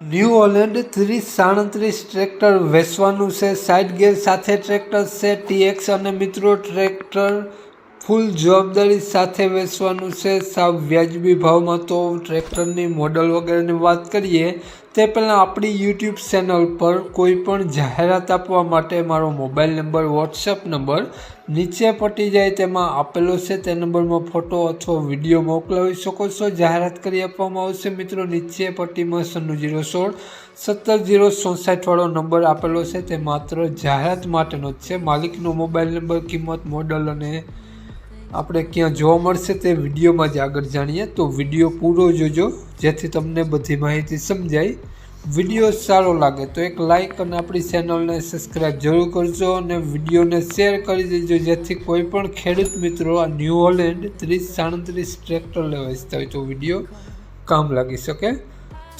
New Holland ત્રીસ સાડત્રીસ tractor વેચવાનું છે. સાઇડ ગેર સાથે ટ્રેક્ટર છે. ટીએક્સ અને મિત્રો ટ્રેક્ટર ફૂલ જવાબદારી સાથે વેચવાનું છે. સાવ વ્યાજબી ભાવમાં તો ટ્રેક્ટરની મોડલ વગેરેની વાત કરીએ, તે પહેલાં આપણી યુટ્યુબ ચેનલ પર કોઈ પણ જાહેરાત આપવા માટે મારો મોબાઈલ નંબર વોટ્સઅપ નંબર નીચે પટી જાય તેમાં આપેલો છે. તે નંબરમાં ફોટો અથવા વીડિયો મોકલાવી શકો છો. જાહેરાત કરી આપવામાં આવશે. મિત્રો, નીચે પટ્ટીમાં સન્નું જીરો સોળ, સત્તર જીરો ચોસાઠવાળો નંબર આપેલો છે. તે માત્ર જાહેરાત માટેનો જ છે. માલિકનો મોબાઈલ નંબર, કિંમત, મોડલ અને આપણે ક્યાં જોવા મળશે તે વિડીયોમાં જ આગળ જાણીએ. તો વીડિયો પૂરો જોજો, જેથી તમને બધી માહિતી સમજાય. વીડિયો સારો લાગે તો એક લાઇક અને આપણી ચેનલને સબસ્ક્રાઈબ જરૂર કરજો અને વિડીયોને શેર કરી દેજો, જેથી કોઈ પણ ખેડૂત મિત્રો આ ન્યૂ હોલેન્ડ ત્રીસ સાડત્રીસ ટ્રેક્ટર લેવા ઇચ્છતા હોય તો વીડિયો કામ લાગી શકે.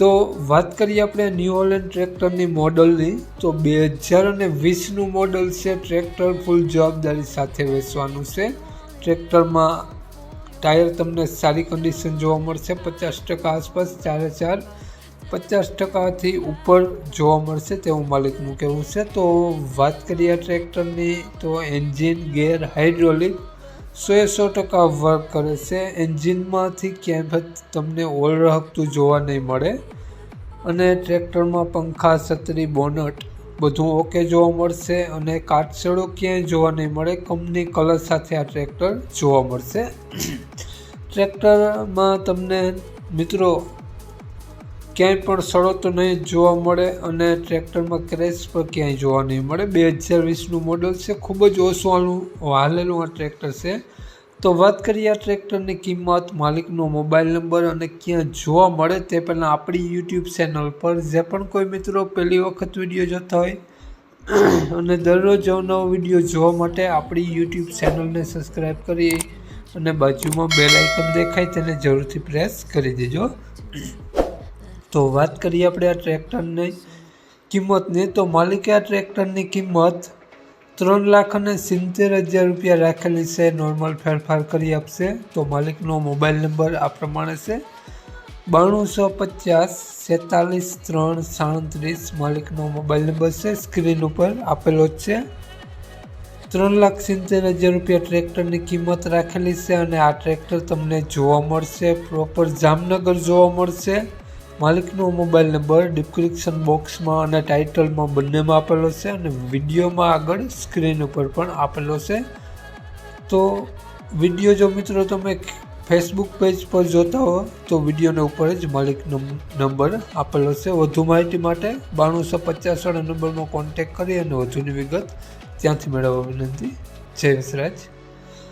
તો વાત કરીએ આપણે ન્યૂ હોલેન્ડ ટ્રેક્ટરની મોડલની તો બે હજાર અને વીસનું મોડલ છે ટ્રેક્ટર ફૂલ જવાબદારી સાથે વેચવાનું છે. ટ્રેક્ટરમાં ટાયર તમને સારી કન્ડિશન જોવા મળશે. પચાસ ટકા આસપાસ, ચારે ચાર. પચાસ ટકાથી ઉપર જોવા મળશે તેવું માલિકનું કહેવું છે. તો વાત કરીએ ટ્રેક્ટરની, તો એન્જિન ગેર હાઇડ્રોલિક સો એ સો ટકા વર્ક કરે છે. એન્જિનમાંથી ક્યાંય તમને ઓલ રહકતું જોવા નહીં મળે. અને ટ્રેક્ટરમાં પંખા, છત્રી, બોનટ બધું ઓકે જોવા મળશે અને કાટછડો ક્યાંય જોવા નહીં મળે. કંપની કલર સાથે આ ટ્રેક્ટર જોવા મળશે. ટ્રેક્ટરમાં તમને મિત્રો ક્યાંય પણ સડો તો નહીં જોવા મળે અને ટ્રેક્ટરમાં ક્રેશ પણ ક્યાંય જોવા નહીં મળે. બે હજાર વીસનું મોડલ છે. ખૂબ જ ઓછું હાલેલું આ ટ્રેક્ટર છે. તો વાત કરીએ આ ટ્રેક્ટરની કિંમત, માલિકનો મોબાઈલ નંબર અને ક્યાં જોવા મળે તે પહેલાં આપણી યુટ્યુબ ચેનલ પર જે પણ કોઈ મિત્રો પહેલી વખત વીડિયો જોતા હોય, અને દરરોજ અવનવો વીડિયો જોવા માટે આપણી યુટ્યુબ ચેનલને સબસ્ક્રાઈબ કરી અને બાજુમાં બેલ આઇકન દેખાય તેને જરૂરથી પ્રેસ કરી દેજો. તો વાત કરીએ આપણે આ ટ્રેક્ટરની કિંમતની. તો માલિકે આ ટ્રેક્ટરની કિંમત ત્રણ લાખ અને સિત્તેર હજાર રૂપિયા રાખેલી છે. નોર્મલ ફેરફાર કરી આપશે તો માલિકનો મોબાઈલ નંબર આ પ્રમાણે છે. બાણુંસો પચાસ સેતાલીસ ત્રણ સાડત્રીસ માલિકનો મોબાઈલ નંબર છે. સ્ક્રીન ઉપર આપેલો જ છે. ત્રણ લાખ સિત્તેર હજાર રૂપિયા ટ્રેક્ટરની કિંમત રાખેલી છે અને આ ટ્રેક્ટર તમને જોવા મળશે. પ્રોપર જામનગર જોવા મળશે. માલિકનો મોબાઈલ નંબર ડિસ્ક્રિપ્શન બોક્સમાં અને ટાઇટલમાં બંનેમાં આપેલો છે અને વિડીયોમાં આગળ સ્ક્રીન ઉપર પણ આપેલો છે. તો વીડિયો જો મિત્રો તમે ફેસબુક પેજ પર જોતા હો, તો વિડીયોના ઉપર જ માલિકનો નંબર આપેલો છે. વધુ માહિતી માટે બાણુંસો પચાસવાળા નંબરમાં કોન્ટેક કરી અને વધુની વિગત ત્યાંથી મેળવવા વિનંતી. જય વિસરાજ.